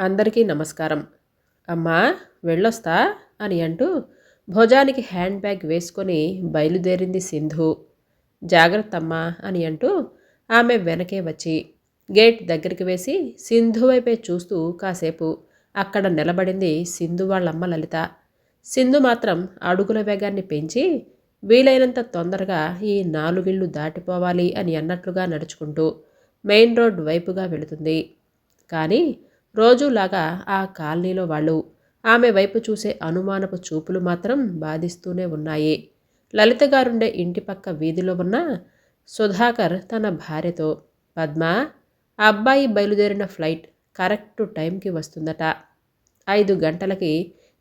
అందరికీ నమస్కారం. అమ్మా వెళ్ళొస్తా? అని అంటూ భోజానికి హ్యాండ్ బ్యాగ్ వేసుకొని బయలుదేరింది సింధు. జాగ్రత్తమ్మా అని అంటూ ఆమె వెనకే వచ్చి గేట్ దగ్గరికి వేసి సింధు వైపే చూస్తూ కాసేపు అక్కడ నిలబడింది సింధు వాళ్ళమ్మ లలిత. సింధు మాత్రం అడుగుల వేగాన్ని పెంచి వీలైనంత తొందరగా ఈ నాలుగిళ్ళు దాటిపోవాలి అని అన్నట్లుగా నడుచుకుంటూ మెయిన్ రోడ్ వైపుగా వెళుతుంది. కానీ రోజులాగా ఆ కాలనీలో వాళ్ళు. ఆమె వైపు చూసే అనుమానపు చూపులు మాత్రం బాధిస్తూనే ఉన్నాయి. లలిత గారుండే ఇంటి పక్క వీధిలో ఉన్న సుధాకర్ తన భార్యతో పద్మ అబ్బాయి బయలుదేరిన ఫ్లైట్ కరెక్ట్ టైంకి వస్తుందట. ఐదు గంటలకి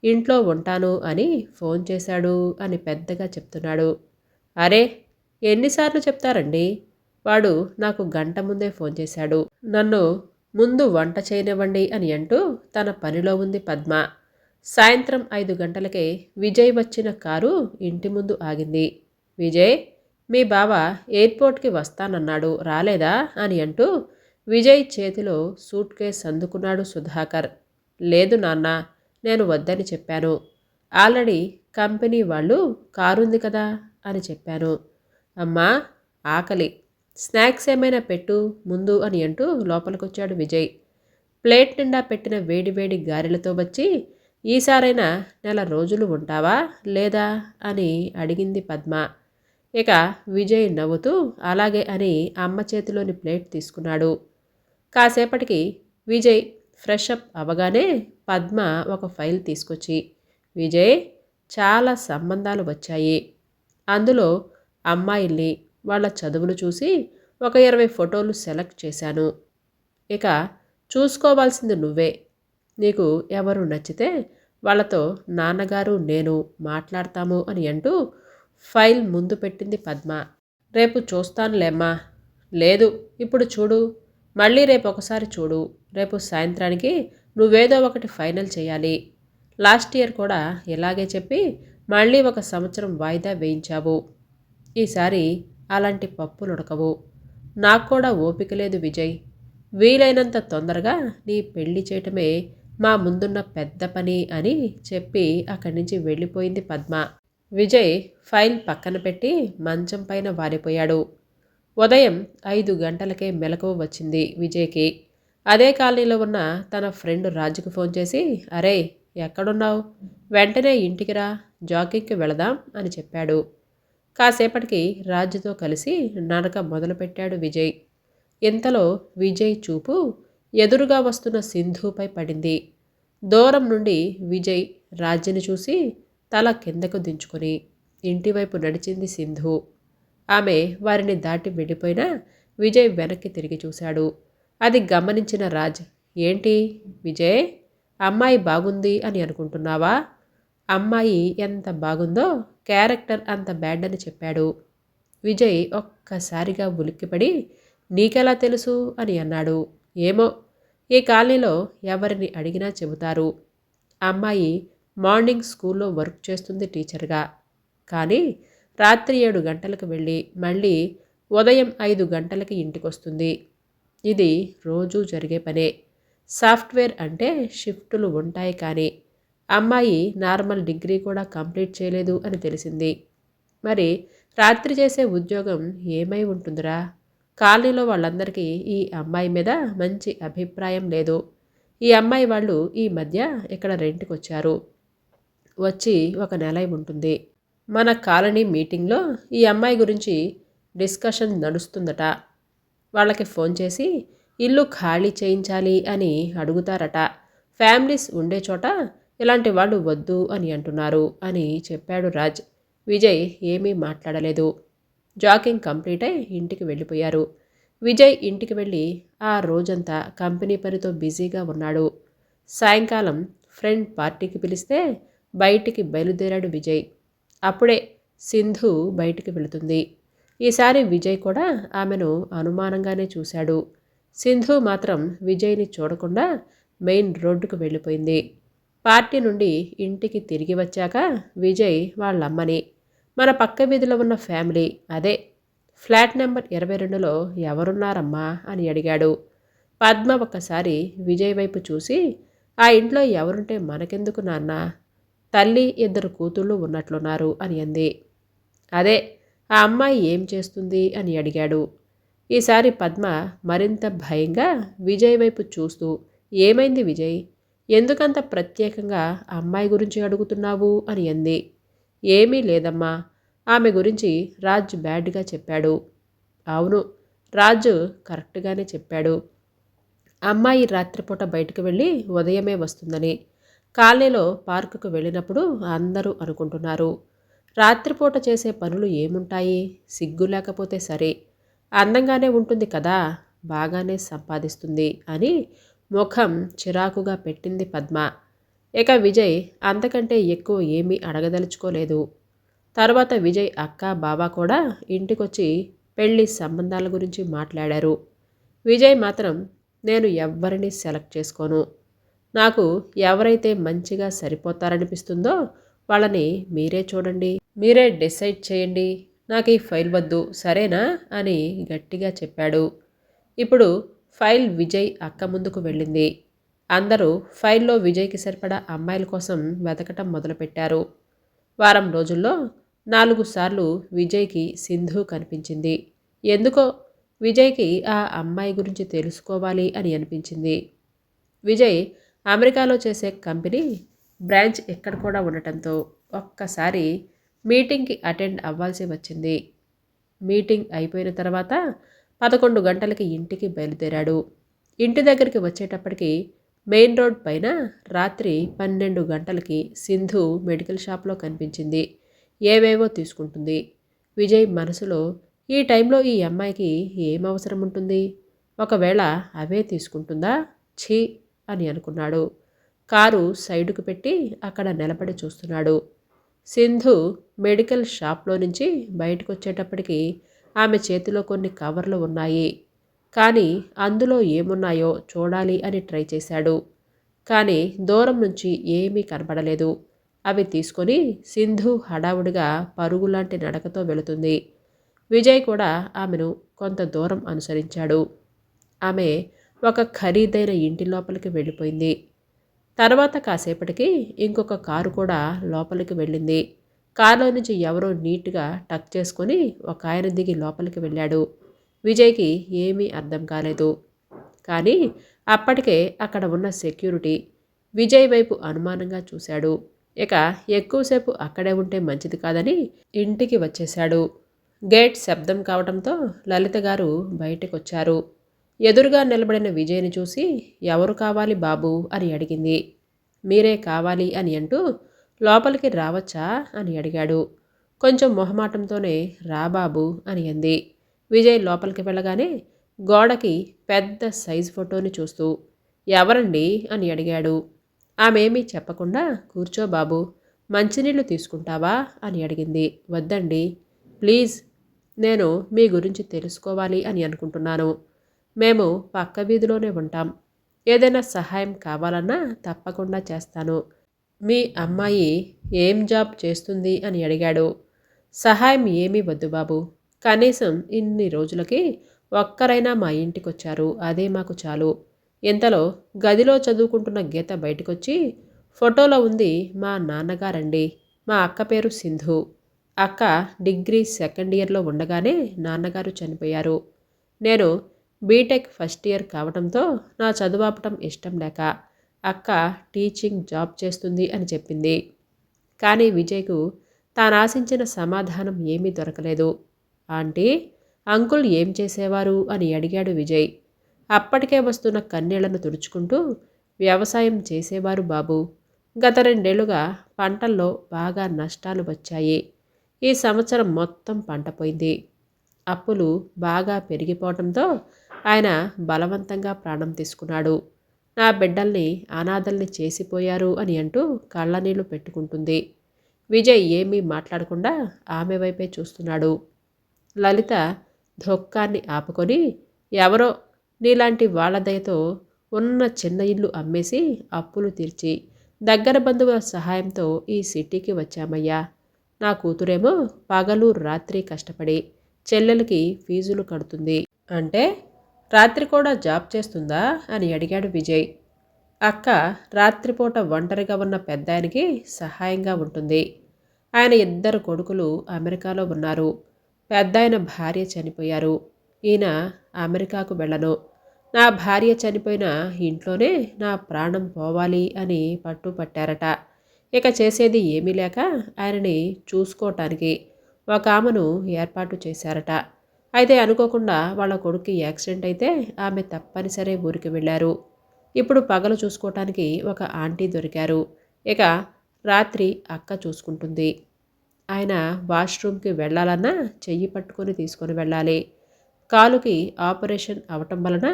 ఇంట్లో ఉంటాను అని ఫోన్ చేశాడు అని పెద్దగా చెప్తున్నాడు. అరే ఎన్నిసార్లు చెప్తారండి? వాడు నాకు గంట ముందే ఫోన్ చేశాడు. నన్ను ముందు వంట చేయనివ్వండి అని అంటూ తన పనిలో ఉంది పద్మ. సాయంత్రం ఐదు గంటలకే విజయ్ వచ్చిన కారు ఇంటి ముందు ఆగింది. విజయ్ మీ బావ ఎయిర్పోర్ట్కి వస్తానన్నాడు. రాలేదా? అని అంటూ విజయ్ చేతిలో సూట్ కేస్ అందుకున్నాడు సుధాకర్. లేదు నాన్న నేను వద్దని చెప్పాను. ఆల్రెడీ కంపెనీ వాళ్ళు కారుంది కదా అని చెప్పాను. అమ్మా ఆకలి. స్నాక్స్ ఏమైనా పెట్టు ముందు అని అంటూ లోపలికొచ్చాడు విజయ్. ప్లేట్ నిండా పెట్టిన వేడివేడి గారెలతో వచ్చి ఈసారైనా నెల రోజులు ఉంటావా లేదా? అని అడిగింది పద్మ. ఇక విజయ్ నవ్వుతూ అలాగే అని అమ్మ చేతిలోని ప్లేట్ తీసుకున్నాడు. కాసేపటికి విజయ్ ఫ్రెష్ అప్ అవగానే పద్మ ఒక ఫైల్ తీసుకొచ్చి విజయ్ చాలా సంబంధాలు వచ్చాయి. అందులో అమ్మాయిల్ని వాళ్ళ చదువులు చూసి ఒక ఇరవై ఫోటోలు సెలెక్ట్ చేశాను. ఇక చూసుకోవాల్సింది నువ్వే. నీకు ఎవరు నచ్చితే వాళ్ళతో నాన్నగారు నేను మాట్లాడతాము అని అంటూ ఫైల్ ముందు పెట్టింది పద్మ. రేపు చూస్తానులేమ్మా. లేదు ఇప్పుడు చూడు. మళ్ళీ రేపు ఒకసారి చూడు. రేపు సాయంత్రానికి నువ్వేదో ఒకటి ఫైనల్ చేయాలి. లాస్ట్ ఇయర్ కూడా ఇలాగే చెప్పి మళ్ళీ ఒక సంవత్సరం వాయిదా వేయించావు. ఈసారి అలాంటి పప్పులు ఉడకవు నాకు కూడా ఓపిక లేదు విజయ్. వీలైనంత తొందరగా నీ పెళ్ళి చేయటమే మా ముందున్న పెద్ద పని అని చెప్పి అక్కడి నుంచి వెళ్ళిపోయింది పద్మ. విజయ్ ఫైల్ పక్కన పెట్టి మంచం పైన వారిపోయాడు ఉదయం ఐదు గంటలకే మెలకువ వచ్చింది విజయ్కి. అదే కాలనీలో ఉన్న తన ఫ్రెండ్ రాజుకు ఫోన్ చేసి అరే ఎక్కడున్నావు? వెంటనే ఇంటికి రా జాకింగ్కి వెళదాం అని చెప్పాడు. కాసేపటికి రాజుతో కలిసి నడక మొదలుపెట్టాడు విజయ్. ఇంతలో విజయ్ చూపు ఎదురుగా వస్తున్న సింధుపై పడింది. దూరం నుండి విజయ్ రాజ్యని చూసి తల కిందకు దించుకొని ఇంటివైపు నడిచింది సింధు. ఆమె వారిని దాటి వెళ్ళిపోయినా విజయ్ వెనక్కి తిరిగి చూశాడు. అది గమనించిన రాజ్ ఏంటి విజయ్? అమ్మాయి బాగుంది అని అనుకుంటున్నావా? అమ్మాయి ఎంత బాగుందో క్యారెక్టర్ అంత బ్యాడ్ అని చెప్పాడు. విజయ్ ఒక్కసారిగా ఉలిక్కిపడి నీకెలా తెలుసు? అని అన్నాడు. ఏమో ఈ కాలనీలో ఎవరిని అడిగినా చెబుతారు. అమ్మాయి మార్నింగ్ స్కూల్లో వర్క్ చేస్తుంది టీచర్గా. కానీ రాత్రి ఏడు గంటలకు వెళ్ళి మళ్ళీ ఉదయం ఐదు గంటలకి ఇంటికొస్తుంది. ఇది రోజూ జరిగే పనే. సాఫ్ట్వేర్ అంటే షిఫ్టులు ఉంటాయి కానీ అమ్మాయి నార్మల్ డిగ్రీ కూడా కంప్లీట్ చేయలేదు అని తెలిసింది. మరి రాత్రి చేసే ఉద్యోగం ఏమై ఉంటుందిరా? కాలనీలో వాళ్ళందరికీ ఈ అమ్మాయి మీద మంచి అభిప్రాయం లేదు. ఈ అమ్మాయి వాళ్ళు ఈ మధ్య ఇక్కడ రెంట్కి వచ్చారు వచ్చి ఒక నెల ఉంటుంది. మన కాలనీ మీటింగ్లో ఈ అమ్మాయి గురించి డిస్కషన్ నడుస్తుందట. వాళ్ళకి ఫోన్ చేసి ఇల్లు ఖాళీ చేయించాలి అని అడుగుతారట. ఫ్యామిలీస్ ఉండే చోట ఇలాంటి వాళ్ళు వద్దు అని అంటున్నారు అని చెప్పాడు రాజ్. విజయ్ ఏమీ మాట్లాడలేదు. జాకింగ్ కంప్లీట్ అయి ఇంటికి వెళ్ళిపోయారు. విజయ్ ఇంటికి వెళ్ళి ఆ రోజంతా కంపెనీ పనితో బిజీగా ఉన్నాడు. సాయంకాలం ఫ్రెండ్ పార్టీకి పిలిస్తే బయటికి బయలుదేరాడు విజయ్. అప్పుడే సింధు బయటికి వెళుతుంది. ఈసారి విజయ్ కూడా ఆమెను అనుమానంగానే చూశాడు. సింధు మాత్రం విజయ్ని చూడకుండా మెయిన్ రోడ్డుకు వెళ్ళిపోయింది. పార్టీ నుండి ఇంటికి తిరిగి వచ్చాక విజయ్ వాళ్ళమ్మని మన పక్క వీధిలో ఉన్న ఫ్యామిలీ అదే. ఫ్లాట్ నెంబర్ ఇరవై రెండులో ఎవరున్నారమ్మా అని అడిగాడు. పద్మ ఒక్కసారి విజయ్ వైపు చూసి ఆ ఇంట్లో ఎవరుంటే మనకెందుకు నాన్న? తల్లి ఇద్దరు కూతుళ్ళు ఉన్నట్లున్నారు అని అంది. అదే ఆ అమ్మాయి ఏం చేస్తుంది అని అడిగాడు. ఈసారి పద్మ మరింత భయంగా విజయ్ వైపు చూస్తూ ఏమైంది విజయ్? ఎందుకంత ప్రత్యేకంగా అమ్మాయి గురించి అడుగుతున్నావు అని అంది. ఏమీ లేదమ్మా. ఆమె గురించి రాజ్ బ్యాడ్గా చెప్పాడు. అవును రాజు కరెక్ట్గానే చెప్పాడు. అమ్మాయి రాత్రిపూట బయటకు వెళ్ళి ఉదయమే వస్తుందని. కాలనీలో పార్కుకు వెళ్ళినప్పుడు అందరూ అనుకుంటున్నారు. రాత్రిపూట చేసే పనులు ఏముంటాయి? సిగ్గు లేకపోతే సరే. అందంగానే ఉంటుంది కదా. బాగానే సంపాదిస్తుంది అని ముఖం చిరాకుగా పెట్టింది పద్మ. ఇక విజయ్ అంతకంటే ఎక్కువ ఏమీ అడగదలుచుకోలేదు. తర్వాత విజయ్ అక్క బావ కూడా ఇంటికొచ్చి పెళ్ళి సంబంధాల గురించి మాట్లాడారు. విజయ్ మాత్రం నేను ఎవ్వరిని సెలెక్ట్ చేసుకోను. నాకు ఎవరైతే మంచిగా సరిపోతారనిపిస్తుందో వాళ్ళని మీరే చూడండి మీరే డిసైడ్ చేయండి నాకు ఈ ఫైల్ వద్దు సరేనా? అని గట్టిగా చెప్పాడు. ఇప్పుడు ఫైల్ విజయ్ అక్క ముందుకు వెళ్ళింది. అందరూ ఫైల్లో విజయ్కి సరిపడా అమ్మాయిల కోసం వెతకటం మొదలుపెట్టారు. వారం రోజుల్లో నాలుగు సార్లు విజయ్కి సింధు కనిపించింది. ఎందుకో? విజయ్కి ఆ అమ్మాయి గురించి తెలుసుకోవాలి అని అనిపించింది. విజయ్ అమెరికాలో చేసే కంపెనీ బ్రాంచ్ ఎక్కడ కూడా ఉండటంతో ఒక్కసారి మీటింగ్కి అటెండ్ అవ్వాల్సి వచ్చింది. మీటింగ్ అయిపోయిన తర్వాత పదకొండు గంటలకి ఇంటికి బయలుదేరాడు. ఇంటి దగ్గరికి వచ్చేటప్పటికి మెయిన్ రోడ్ పైన రాత్రి పన్నెండు గంటలకి సింధు మెడికల్ షాప్లో కనిపించింది. ఏవేవో తీసుకుంటుంది. విజయ్ మనసులో ఈ టైంలో ఈ అమ్మాయికి ఏం అవసరం ఉంటుంది? ఒకవేళ అవే తీసుకుంటుందా? ఛీ! అని అనుకున్నాడు. కారు సైడుకు పెట్టి అక్కడ నిలబడి చూస్తున్నాడు. సింధు మెడికల్ షాప్లో నుంచి బయటకు వచ్చేటప్పటికి ఆమె చేతిలో కొన్ని కవర్లు ఉన్నాయి. కానీ అందులో ఏమున్నాయో చూడాలి అని ట్రై చేశాడు. కానీ దూరం నుంచి ఏమీ కనబడలేదు అవి తీసుకొని సింధు హడావుడిగా పరుగులాంటి నడకతో వెళుతుంది. విజయ్ కూడా ఆమెను కొంత దూరం అనుసరించాడు. ఆమె ఒక ఖరీదైన ఇంటి లోపలికి వెళ్ళిపోయింది. తర్వాత కాసేపటికి ఇంకొక కారు కూడా లోపలికి వెళ్ళింది. కారులో నుంచి ఎవరో నీట్గా టక్ చేసుకొని ఒక ఆయన దిగి లోపలికి వెళ్ళాడు. విజయ్కి ఏమీ అర్థం కాలేదు. కానీ అప్పటికే అక్కడ ఉన్న సెక్యూరిటీ విజయ్ వైపు అనుమానంగా చూశాడు. ఇక ఎక్కువసేపు అక్కడే ఉంటే మంచిది కాదని ఇంటికి వచ్చేశాడు. గేట్ శబ్దం కావడంతో లలిత గారు బయటకొచ్చారు. ఎదురుగా నిలబడిన విజయ్ని చూసి ఎవరు కావాలి బాబు? అని అడిగింది. మీరే కావాలి అని అంటూ లోపలికి రావచ్చా? అని అడిగాడు. కొంచెం మొహమాటంతోనే రా బాబు అని అంది. విజయ్ లోపలికి వెళ్ళగానే గోడకి పెద్ద సైజు ఫోటోని చూస్తూ ఎవరండి? అని అడిగాడు. ఆమెమీ చెప్పకుండా కూర్చో బాబు మంచినీళ్ళు తీసుకుంటావా? అని అడిగింది. వద్దండి. ప్లీజ్ నేను మీ గురించి తెలుసుకోవాలి అని అనుకుంటున్నాను. మేము పక్క వీధిలోనే ఉంటాం. ఏదైనా సహాయం కావాలన్నా తప్పకుండా చేస్తాను. మీ అమ్మాయి ఏం జాబ్ చేస్తుంది అని అడిగాడు. సహాయం ఏమీ వద్దు బాబు. కనీసం ఇన్ని రోజులకి ఒక్కరైనా మా ఇంటికి వచ్చారు అదే మాకు చాలు. ఇంతలో గదిలో చదువుకుంటున్న గీత బయటకొచ్చి ఫోటోలో ఉంది మా నాన్నగారండి. మా అక్క పేరు సింధు. అక్క డిగ్రీ సెకండ్ ఇయర్లో ఉండగానే నాన్నగారు చనిపోయారు. నేను బీటెక్ ఫస్ట్ ఇయర్ కావడంతో నా చదువాపటం ఇష్టం లేక అక్క టీచింగ్ జాబ్ చేస్తుంది అని చెప్పింది. కానీ విజయ్కు తాను ఆశించిన సమాధానం ఏమీ దొరకలేదు. ఆంటీ అంకుల్ ఏం చేసేవారు అని అడిగాడు విజయ్. అప్పటికే వస్తున్న కన్నీళ్ళను తుడుచుకుంటూ వ్యవసాయం చేసేవారు బాబు. గత రెండేళ్ళుగా పంటల్లో బాగా నష్టాలు వచ్చాయి. ఈ సంవత్సరం మొత్తం పంట పోయింది. అప్పులు బాగా పెరిగిపోవడంతో ఆయన బలవంతంగా ప్రాణం తీసుకున్నాడు. నా బిడ్డల్ని అనాథల్ని చేసిపోయారు అని అంటూ కళ్ళనీళ్ళు పెట్టుకుంటుంది. విజయ్ ఏమీ మాట్లాడకుండా ఆమె వైపే చూస్తున్నాడు. లలిత దుఃఖాన్ని ఆపుకొని ఎవరో నీలాంటి వాళ్ళ దయతో ఉన్న చిన్న ఇల్లు అమ్మేసి అప్పులు తీర్చి దగ్గర బంధువుల సహాయంతో ఈ సిటీకి వచ్చామయ్యా. నా కూతురేమో పగలు రాత్రి కష్టపడి చెల్లెలకి ఫీజులు కడుతుంది. అంటే రాత్రి కూడా జాబ్ చేస్తుందా అని అడిగాడు విజయ్. అక్క రాత్రిపూట ఒంటరిగా ఉన్న పెద్దాయనికి సహాయంగా ఉంటుంది. ఆయన ఇద్దరు కొడుకులు అమెరికాలో ఉన్నారు. పెద్దాయన భార్య చనిపోయారు. ఈయన అమెరికాకు వెళ్ళను. నా భార్య చనిపోయిన ఇంట్లోనే నా ప్రాణం పోవాలి అని పట్టుపట్టారట ఇక చేసేది ఏమీ లేక ఆయనని చూసుకోవటానికి ఒక ఆమెను ఏర్పాటు చేశారట. అయితే అనుకోకుండా వాళ్ళ కొడుకు యాక్సిడెంట్ అయితే ఆమె తప్పనిసరి ఊరికి వెళ్ళారు. ఇప్పుడు పగలు చూసుకోవటానికి ఒక ఆంటీ దొరికారు. ఇక రాత్రి అక్క చూసుకుంటుంది. ఆయన వాష్రూమ్కి వెళ్ళాలన్నా చెయ్యి పట్టుకొని తీసుకొని వెళ్ళాలి. కాలుకి ఆపరేషన్ అవటం వలన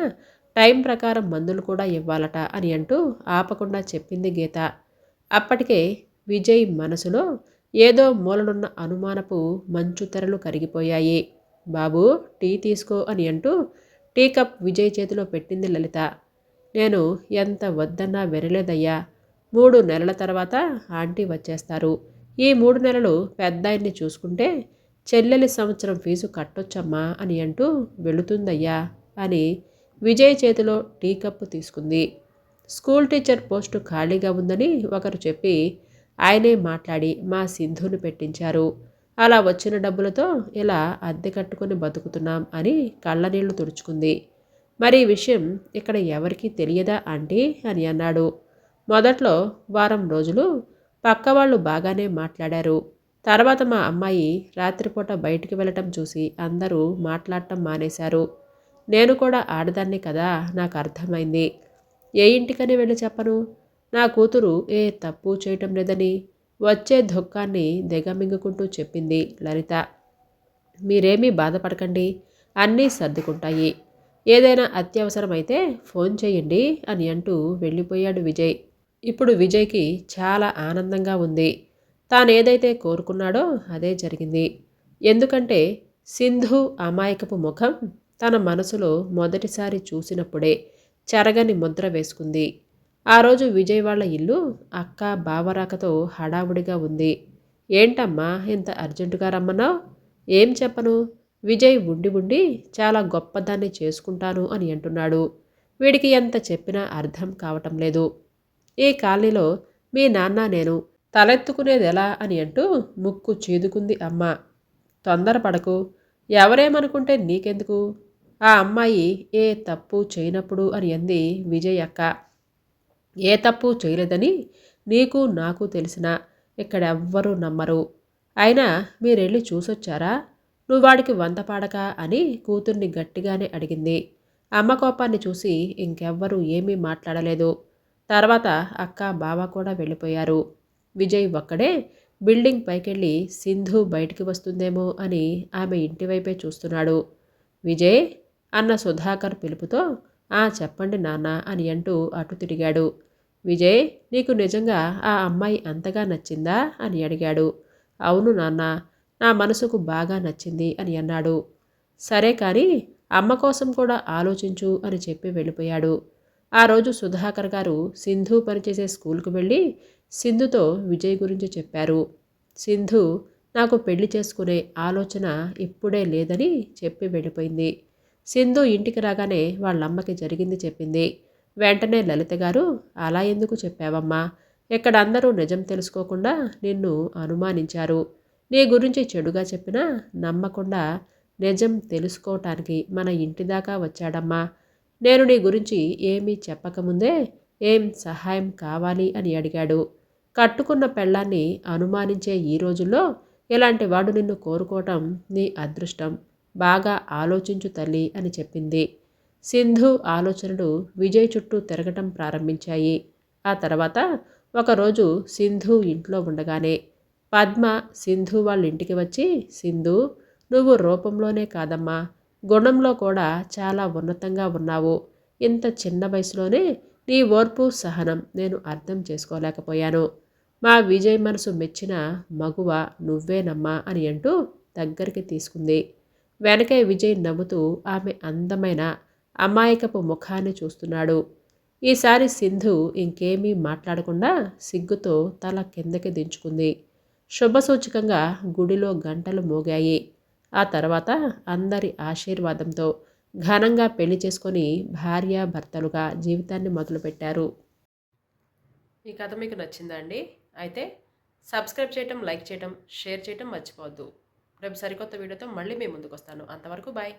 టైం ప్రకారం మందులు కూడా ఇవ్వాలట అని అంటూ ఆపకుండా చెప్పింది గీత. అప్పటికే విజయ్ మనసులో ఏదో మూలనున్న అనుమానపు మంచు తెరలు కరిగిపోయాయి. బాబు టీ తీసుకో అని అంటూ టీ కప్ విజయ్ చేతిలో పెట్టింది లలిత. నేను ఎంత వద్దన్నా వెరలేదయ్యా మూడు నెలల తర్వాత ఆంటీ వచ్చేస్తారు. ఈ మూడు నెలలు పెద్దాయన్ని చూసుకుంటే చెల్లెలి సంవత్సరం ఫీజు కట్టొచ్చమ్మా అని అంటూ వెళుతుందయ్యా అని విజయ్ చేతిలో టీ కప్పు తీసుకుంది. స్కూల్ టీచర్ పోస్టు ఖాళీగా ఉందని ఒకరు చెప్పి ఆయనే మాట్లాడి మా సింధుని పెట్టించారు. అలా వచ్చిన డబ్బులతో ఇలా అద్దె కట్టుకొని బతుకుతున్నాం అని కళ్ళనీళ్ళు తుడుచుకుంది. మరి ఈ విషయం ఇక్కడ ఎవరికీ తెలియదా ఆంటీ? అని అన్నాడు. మొదట్లో వారం రోజులు పక్క వాళ్ళు బాగానే మాట్లాడారు. తర్వాత మా అమ్మాయి రాత్రిపూట బయటికి వెళ్ళటం చూసి అందరూ మాట్లాడటం మానేశారు. నేను కూడా ఆడదాన్ని కదా నాకు అర్థమైంది. ఏ ఇంటికని వెళ్ళి చెప్పను? నా కూతురు ఏ తప్పు చేయటం లేదని వచ్చే దుఃఖాన్ని దిగమింగుకుంటూ చెప్పింది లలిత. మీరేమీ బాధపడకండి అన్నీ సర్దుకుంటాయి. ఏదైనా అత్యవసరమైతే ఫోన్ చేయండి అని అంటూ వెళ్ళిపోయాడు విజయ్. ఇప్పుడు విజయ్కి చాలా ఆనందంగా ఉంది. తాను ఏదైతే కోరుకున్నాడో అదే జరిగింది. ఎందుకంటే సింధు అమాయకపు ముఖం తన మనసులో మొదటిసారి చూసినప్పుడే చెరగని ముద్ర వేసుకుంది. ఆ రోజు విజయ్ వాళ్ళ ఇల్లు అక్క బావరాకతో హడావుడిగా ఉంది. ఏంటమ్మా ఇంత అర్జెంటుగా రమ్మన్నావు? ఏం చెప్పను? విజయ్ ఉండి ఉండి చాలా గొప్పదాన్ని చేసుకుంటాను అని అంటున్నాడు. వీడికి ఎంత చెప్పినా అర్థం కావటం లేదు. ఈ కాలనీలో మీ నాన్న నేను తలెత్తుకునేది ఎలా అని అంటూ ముక్కు చీదుకుంది అమ్మ. తొందరపడకు. ఎవరేమనుకుంటే నీకెందుకు? ఆ అమ్మాయి ఏ తప్పు చేయనప్పుడు అని అంది విజయ్ అక్క. ఏ తప్పు చేయలేదని నీకు నాకు తెలిసిన ఇక్కడెవ్వరూ నమ్మరు. అయినా మీరెళ్ళి చూసొచ్చారా? నువ్వు వాడికి వంత పాడక అని కూతుర్ని గట్టిగానే అడిగింది. అమ్మ కోపాన్ని చూసి ఇంకెవ్వరూ ఏమీ మాట్లాడలేదు. తర్వాత అక్క బావ కూడా వెళ్ళిపోయారు. విజయ్ ఒక్కడే బిల్డింగ్ పైకెళ్ళి సింధు బయటికి వస్తుందేమో అని ఆమె ఇంటి వైపే చూస్తున్నాడు. విజయ్ అన్న సుధాకర్ పిలుపుతో ఆ చెప్పండి నాన్న అని అంటూ అటు తిరిగాడు. విజయ్ నీకు నిజంగా ఆ అమ్మాయి అంతగా నచ్చిందా అని అడిగాడు. అవును నాన్న నా మనసుకు బాగా నచ్చింది అని అన్నాడు. సరే కానీ అమ్మ కోసం కూడా ఆలోచించు అని చెప్పి వెళ్ళిపోయాడు. ఆ రోజు సుధాకర్ గారు సింధు పనిచేసే స్కూల్కు వెళ్ళి సింధుతో విజయ్ గురించి చెప్పారు. సింధు నాకు పెళ్ళి చేసుకునే ఆలోచన ఇప్పుడే లేదని చెప్పి వెళ్ళిపోయింది. సింధు ఇంటికి రాగానే వాళ్ళమ్మకి జరిగింది చెప్పింది. వెంటనే లలిత గారు అలా ఎందుకు చెప్పావమ్మా? ఇక్కడ అందరూ నిజం తెలుసుకోకుండా నిన్ను అనుమానించారు. నీ గురించి చెడుగా చెప్పినా నమ్మకుండా నిజం తెలుసుకోవటానికి మన ఇంటి దాకా వచ్చాడమ్మా. నేను నీ గురించి ఏమీ చెప్పకముందే ఏం సహాయం కావాలి అని అడిగాడు. కట్టుకున్న పెళ్ళాన్ని అనుమానించే ఈ రోజుల్లో ఇలాంటి వాడు నిన్ను కోరుకోవటం నీ అదృష్టం. బాగా ఆలోచించు తల్లి అని చెప్పింది. సింధు ఆలోచనలు విజయ్ చుట్టూ తిరగటం ప్రారంభించాయి. ఆ తర్వాత ఒకరోజు సింధు ఇంట్లో ఉండగానే పద్మ సింధు వాళ్ళ ఇంటికి వచ్చి సింధు నువ్వు రూపంలోనే కాదమ్మా. గుణంలో కూడా చాలా ఉన్నతంగా ఉన్నావు. ఇంత చిన్న వయసులోనే నీ ఓర్పు సహనం నేను అర్థం చేసుకోలేకపోయాను. మా విజయ్ మనసు మెచ్చిన మగువ నువ్వేనమ్మా అని అంటూ దగ్గరికి తీసుకుంది. వెనకే విజయ్ నవ్వుతూ ఆమె అందమైన అమాయకపు ముఖాన్ని చూస్తున్నాడు. ఈసారి సింధు ఇంకేమీ మాట్లాడకుండా సిగ్గుతో తల కిందకి దించుకుంది. శుభసూచకంగా గుడిలో గంటలు మోగాయి. ఆ తర్వాత అందరి ఆశీర్వాదంతో ఘనంగా పెళ్ళి చేసుకొని భార్యాభర్తలుగా జీవితాన్ని మొదలుపెట్టారు. ఈ కథ మీకు నచ్చిందా అండి? అయితే సబ్స్క్రైబ్ చేయటం లైక్ చేయటం షేర్ చేయటం మర్చిపోవద్దు. రేపు సరికొత్త వీడియోతో మళ్ళీ మేము ముందుకు వస్తాను అంతవరకు బాయ్.